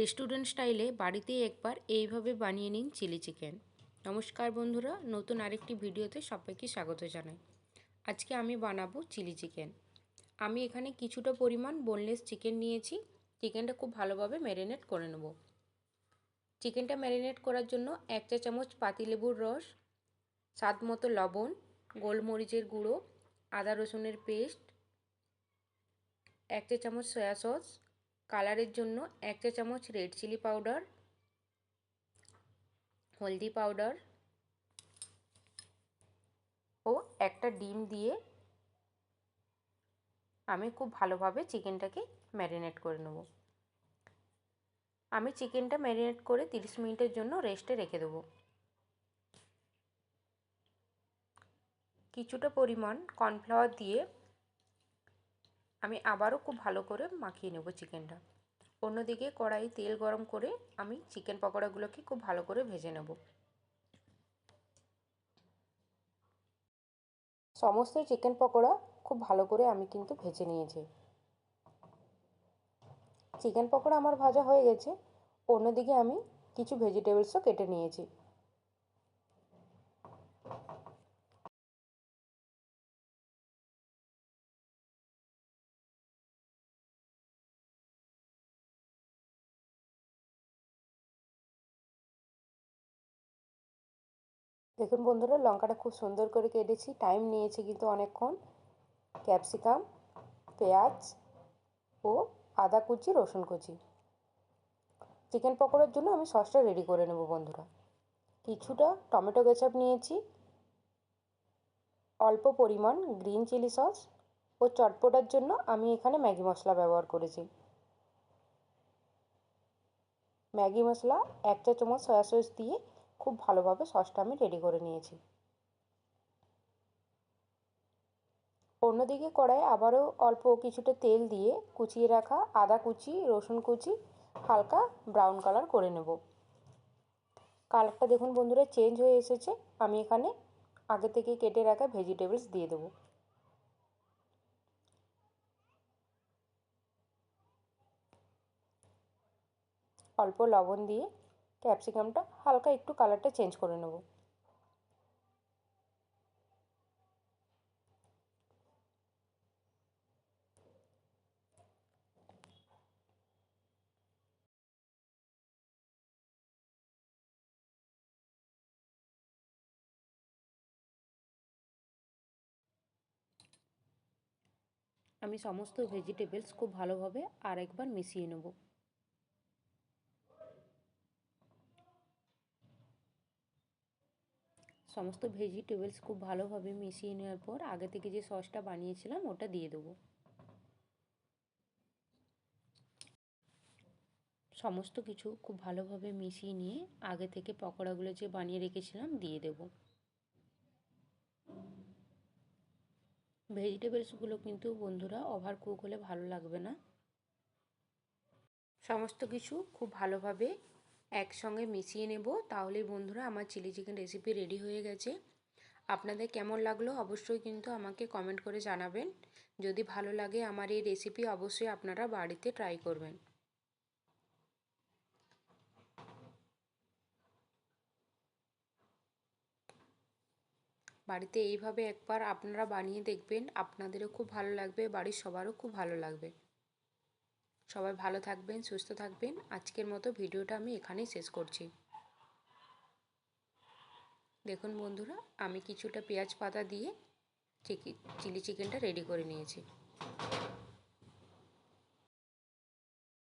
Restaurant স্টাইলে বাড়িতে একবার এইভাবে বানিয়ে নিন চিলি চিকেন। নমস্কার বন্ধুরা, নতুন আরেকটি ভিডিওতে সবাইকে স্বাগত জানাই। আজকে আমি বানাবো চিলি চিকেন। আমি এখানে কিছুটা পরিমাণ বোনলেস চিকেন নিয়েছি। চিকেনটা খুব ভালোভাবে ম্যারিনেট করে নেব। চিকেনটা ম্যারিনেট করার জন্য এক চা চামচ পাতিলেবুর রস, স্বাদ মতো লবণ, গোলমরিচের গুঁড়ো, আদা রসুনের পেস্ট, এক চা চামচ সয়া সস কালারের জন্য এক চা চামচ রেড চিলি পাউডার, হলদি পাউডার ও একটা ডিম দিয়ে আমি খুব ভালোভাবে চিকেনটাকে ম্যারিনেট করে নেব। আমি চিকেনটা ম্যারিনেট করে তিরিশ মিনিটের জন্য রেস্টে রেখে দেবো। কিছুটা পরিমাণ কর্নফ্লাওয়ার দিয়ে আমি আবারও খুব ভালো করে মাখিয়ে নেব চিকেনটা। অন্যদিকে কড়াই তেল গরম করে আমি চিকেন পকোড়াগুলোকে খুব ভালো করে ভেজে নেব। সমস্ত চিকেন পকোড়া খুব ভালো করে আমি কিন্তু ভেজে নিয়েছি। চিকেন পকোড়া আমার ভাজা হয়ে গেছে। অন্যদিকে আমি কিছু ভেজিটেবলসও কেটে নিয়েছি। দেখুন বন্ধুরা, লঙ্কাটা খুব সুন্দর করে কেটেছি। টাইম নিয়েছে কিন্তু অনেকক্ষণ। ক্যাপসিকাম পেঁয়াজ ও আদা কুচি, রসুন কুচি। চিকেন পকোড়ার জন্য আমি সসটা রেডি করে নেব বন্ধুরা। কিছুটা টমেটো কেচাপ নিয়েছি। অল্প পরিমাণ গ্রিন চিলি সস ও চটপটার জন্য আমি এখানে ম্যাগি মশলা ব্যবহার করেছি। ম্যাগি মশলা এক চা চামচ সয়া সস দিয়ে খুব ভালোভাবে সসটা আমি রেডি করে নিয়েছি। অন্যদিকে কড়াই আবারও অল্প কিছুটা তেল দিয়ে কুচিয়ে রাখা আদা কুচি, রসুন কুচি, হালকা ব্রাউন কালার করে নেব। কালারটা দেখুন বন্ধুরা চেঞ্জ হয়ে এসেছে। আমি এখানে আগে থেকে কেটে রাখা ভেজিটেবলস দিয়ে দেবো। অল্প লবণ দিয়ে ক্যাপসিকামটা হালকা একটু কালারটা চেঞ্জ করে নেব। আমি সমস্ত ভেজিটেবলস খুব ভালোভাবে আরেকবার মিশিয়ে নেব। সমস্ত ভেজিটেবলস খুব ভালোভাবে মিশিয়ে নেওয়ার পর আগে থেকে যে সসটা বানিয়েছিলাম ওটা দিয়ে দেবো। সমস্ত কিছু খুব ভালোভাবে মিশিয়ে নিয়ে আগে থেকে পকোড়াগুলো যে বানিয়ে রেখেছিলাম দিয়ে দেব। ভেজিটেবলসগুলো কিন্তু বন্ধুরা ওভার কুক হলে ভালো লাগবে না। সমস্ত কিছু খুব ভালোভাবে একসঙ্গে মিশিয়ে নেব। তাহলেই বন্ধুরা আমার চিলি চিকেন রেসিপি রেডি হয়ে গেছে। আপনাদের কেমন লাগল অবশ্যই কিন্তু আমাকে কমেন্ট করে জানাবেন। যদি ভালো লাগে আমার এই রেসিপি অবশ্যই আপনারা বাড়িতে ট্রাই করবেন। বাড়িতে এইভাবে একবার আপনারা বানিয়ে দেখবেন, আপনাদেরও খুব ভালো লাগবে, বাড়ির সবারও খুব ভালো লাগবে। সবাই ভালো থাকবেন, সুস্থ থাকবেন। আজকের মতো ভিডিওটা আমি এখানেই শেষ করছি। দেখুন বন্ধুরা, আমি কিছুটা পেঁয়াজ পাতা দিয়ে চিলি চিকেনটা রেডি করে নিয়েছি।